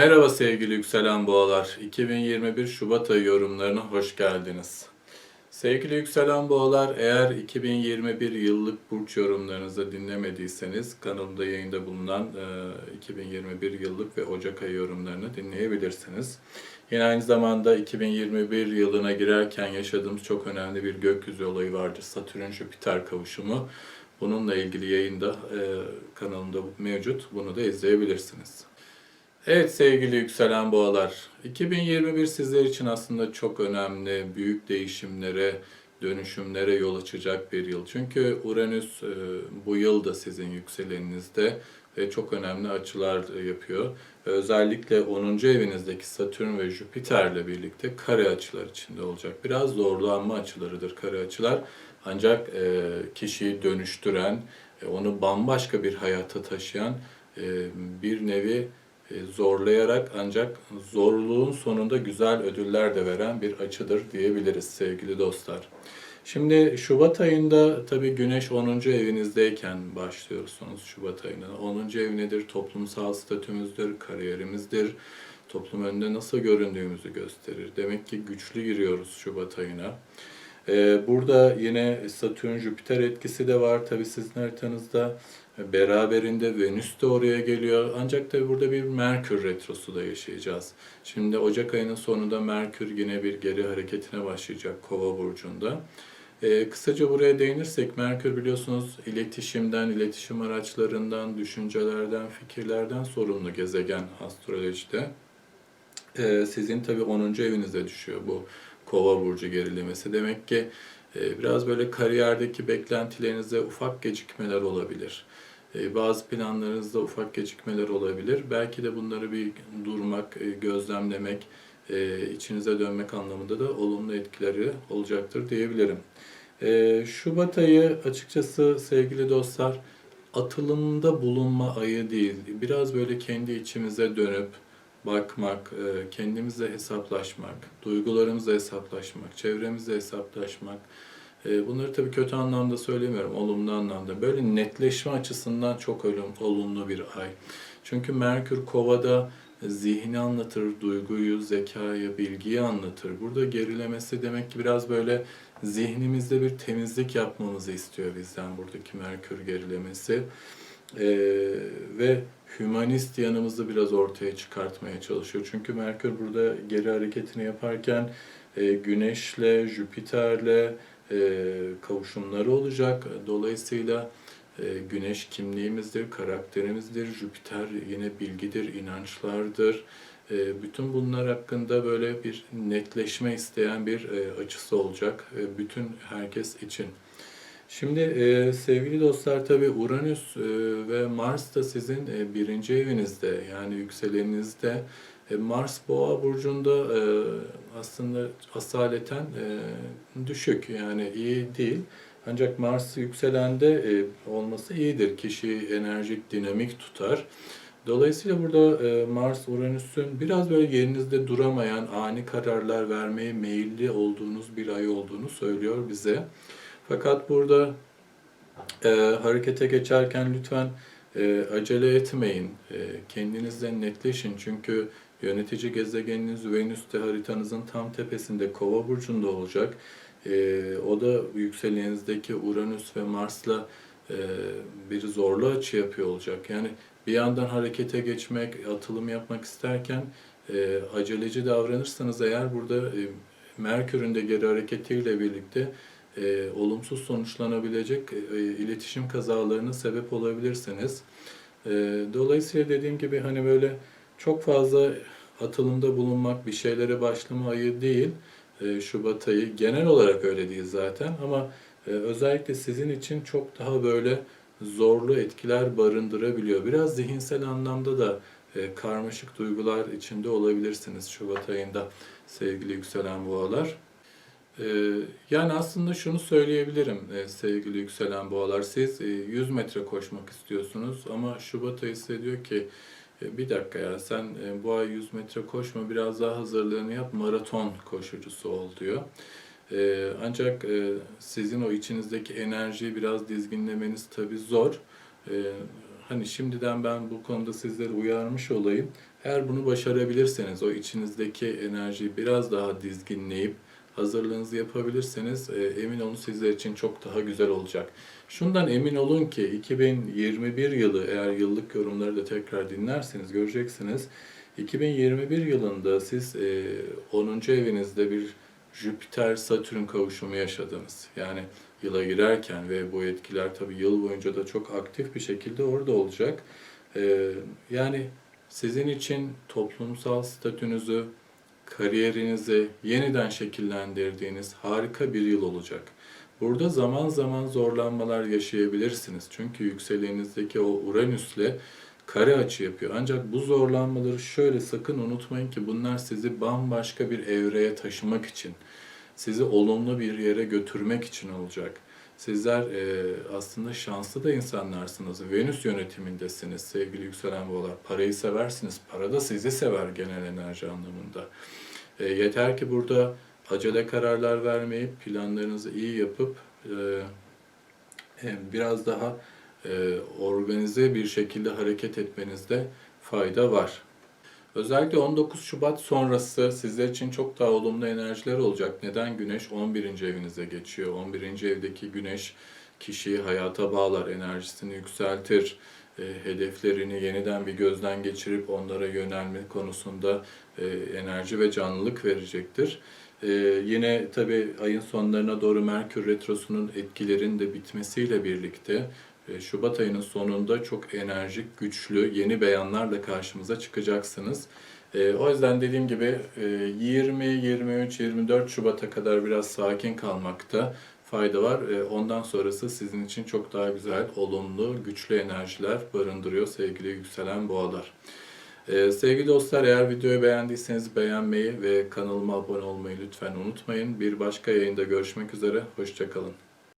Merhaba sevgili yükselen boğalar. 2021 Şubat ayı yorumlarına hoş geldiniz. Sevgili yükselen boğalar, eğer 2021 yıllık burç yorumlarınızı dinlemediyseniz kanalımda yayında bulunan e, 2021 yıllık ve Ocak ayı yorumlarını dinleyebilirsiniz. Yine aynı zamanda 2021 yılına girerken yaşadığımız çok önemli bir gökyüzü olayı vardır. Satürn-Jüpiter kavuşumu. Bununla ilgili yayında e, kanalımda mevcut. Bunu da izleyebilirsiniz. Evet sevgili yükselen boğalar, 2021 sizler için aslında çok önemli, büyük değişimlere, dönüşümlere yol açacak bir yıl. Çünkü Uranüs e, bu yıl da sizin yükseleninizde ve çok önemli açılar yapıyor. Ve özellikle 10. evinizdeki Satürn ve Jüpiter'le birlikte kare açılar içinde olacak. Biraz zorlanma açılarıdır kare açılar. Ancak e, kişiyi dönüştüren, e, onu bambaşka bir hayata taşıyan e, bir nevi e, zorlayarak ancak zorluğun sonunda güzel ödüller de veren bir açıdır diyebiliriz sevgili dostlar. Şimdi Şubat ayında tabii Güneş 10. evinizdeyken başlıyorsunuz Şubat ayına. 10. ev nedir? Toplumsal statümüzdür, kariyerimizdir. Toplum önünde nasıl göründüğümüzü gösterir. Demek ki güçlü giriyoruz Şubat ayına. Ee, Burada yine Satürn-Jüpiter etkisi de var tabii sizin haritanızda. Beraberinde Venüs de oraya geliyor. Ancak tabii burada bir Merkür retrosu da yaşayacağız. Şimdi Ocak ayının sonunda Merkür yine bir geri hareketine başlayacak Kova burcunda. Ee, kısaca buraya değinirsek Merkür biliyorsunuz iletişimden, iletişim araçlarından, düşüncelerden, fikirlerden sorumlu gezegen astrolojide. Ee, sizin tabii 10. evinize düşüyor bu Kova burcu gerilemesi. Demek ki e, biraz böyle kariyerdeki beklentilerinize ufak gecikmeler olabilir. E, Bazı planlarınızda ufak gecikmeler olabilir. Belki de bunları bir durmak, e, gözlemlemek, e, içinize dönmek anlamında da olumlu etkileri olacaktır diyebilirim. E, Şubat ayı açıkçası sevgili dostlar atılımda bulunma ayı değil. Biraz böyle kendi içimize dönüp bakmak, e, kendimizle hesaplaşmak, duygularımızla hesaplaşmak, çevremizle hesaplaşmak. E, Bunları tabii kötü anlamda söylemiyorum, olumlu anlamda. Böyle netleşme açısından çok olum- olumlu bir ay. Çünkü Merkür Kova'da zihni anlatır, duyguyu, zekayı, bilgiyi anlatır. Burada gerilemesi demek ki biraz böyle zihnimizde bir temizlik yapmamızı istiyor bizden buradaki Merkür gerilemesi. Ee, ve hümanist yanımızı biraz ortaya çıkartmaya çalışıyor. Çünkü Merkür burada geri hareketini yaparken e, Güneş'le, Jüpiter'le e, kavuşumları olacak. Dolayısıyla e, Güneş kimliğimizdir, karakterimizdir. Jüpiter yine bilgidir, inançlardır. E, bütün bunlar hakkında böyle bir netleşme isteyen bir e, açısı olacak. E, bütün herkes için. Şimdi e, sevgili dostlar tabi Uranüs e, ve Mars da sizin e, birinci evinizde yani yükseleninizde. E, Mars Boğa burcunda e, aslında asaleten e, düşük yani iyi değil. Ancak Mars yükselende e, olması iyidir. Kişiyi enerjik, dinamik tutar. Dolayısıyla burada e, Mars Uranüs'ün biraz böyle yerinizde duramayan, ani kararlar vermeye meyilli olduğunuz bir ay olduğunu söylüyor bize. Fakat burada e, harekete geçerken lütfen e, acele etmeyin. E, kendinizden netleşin. Çünkü yönetici gezegeniniz Venüs de haritanızın tam tepesinde Kova burcunda olacak. E, o da yükselenizdeki Uranüs ve Mars'la e, bir zorlu açı yapıyor olacak. Yani bir yandan harekete geçmek, atılım yapmak isterken e, aceleci davranırsanız eğer burada e, Merkür'ün de geri hareketiyle birlikte e, olumsuz sonuçlanabilecek e, iletişim kazalarına sebep olabilirsiniz. E, dolayısıyla dediğim gibi hani böyle çok fazla atılımda bulunmak bir şeylere başlama ayı değil. E, Şubat ayı genel olarak öyle değil zaten ama e, özellikle sizin için çok daha böyle zorlu etkiler barındırabiliyor. Biraz zihinsel anlamda da e, karmaşık duygular içinde olabilirsiniz Şubat ayında sevgili yükselen boğalar. Ee, Yani aslında şunu söyleyebilirim e, sevgili yükselen boğalar. Siz e, 100 metre koşmak istiyorsunuz ama Şubat ayı size diyor ki e, bir dakika ya sen e, bu ay 100 metre koşma biraz daha hazırlığını yap maraton koşucusu ol diyor. E, Ancak e, sizin o içinizdeki enerjiyi biraz dizginlemeniz tabii zor. E, Hani şimdiden ben bu konuda sizleri uyarmış olayım. Eğer bunu başarabilirseniz, o içinizdeki enerjiyi biraz daha dizginleyip hazırlığınızı yapabilirseniz e, emin olun sizler için çok daha güzel olacak. Şundan emin olun ki 2021 yılı eğer yıllık yorumları da tekrar dinlerseniz göreceksiniz. 2021 yılında siz e, 10. evinizde bir Jüpiter-Satürn kavuşumu yaşadınız. Yani yıla girerken ve bu etkiler tabii yıl boyunca da çok aktif bir şekilde orada olacak. E, yani sizin için toplumsal statünüzü, kariyerinizi yeniden şekillendirdiğiniz harika bir yıl olacak. Burada zaman zaman zorlanmalar yaşayabilirsiniz. Çünkü yükselenizdeki o Uranüs'le kare açı yapıyor. Ancak bu zorlanmaları şöyle sakın unutmayın ki bunlar sizi bambaşka bir evreye taşımak için, sizi olumlu bir yere götürmek için olacak. Sizler e, aslında şanslı da insanlarsınız. Venüs yönetimindesiniz sevgili yükselen boğalar. Parayı seversiniz. Para da sizi sever genel enerji anlamında. E, yeter ki burada acele kararlar vermeyip planlarınızı iyi yapıp e, biraz daha e, organize bir şekilde hareket etmenizde fayda var. Özellikle 19 Şubat sonrası sizler için çok daha olumlu enerjiler olacak. Neden? Güneş 11. evinize geçiyor. 11. evdeki güneş kişiyi hayata bağlar, enerjisini yükseltir, e, hedeflerini yeniden bir gözden geçirip onlara yönelme konusunda e, enerji ve canlılık verecektir. E, yine tabii ayın sonlarına doğru Merkür Retrosu'nun etkilerinin de bitmesiyle birlikte Şubat ayının sonunda çok enerjik, güçlü, yeni beyanlarla karşımıza çıkacaksınız. E, o yüzden dediğim gibi e, 20, 23, 24 Şubat'a kadar biraz sakin kalmakta fayda var. E, ondan sonrası sizin için çok daha güzel, olumlu, güçlü enerjiler barındırıyor sevgili yükselen boğalar. Sevgili dostlar eğer videoyu beğendiyseniz beğenmeyi ve kanalıma abone olmayı lütfen unutmayın. Bir başka yayında görüşmek üzere, hoşçakalın.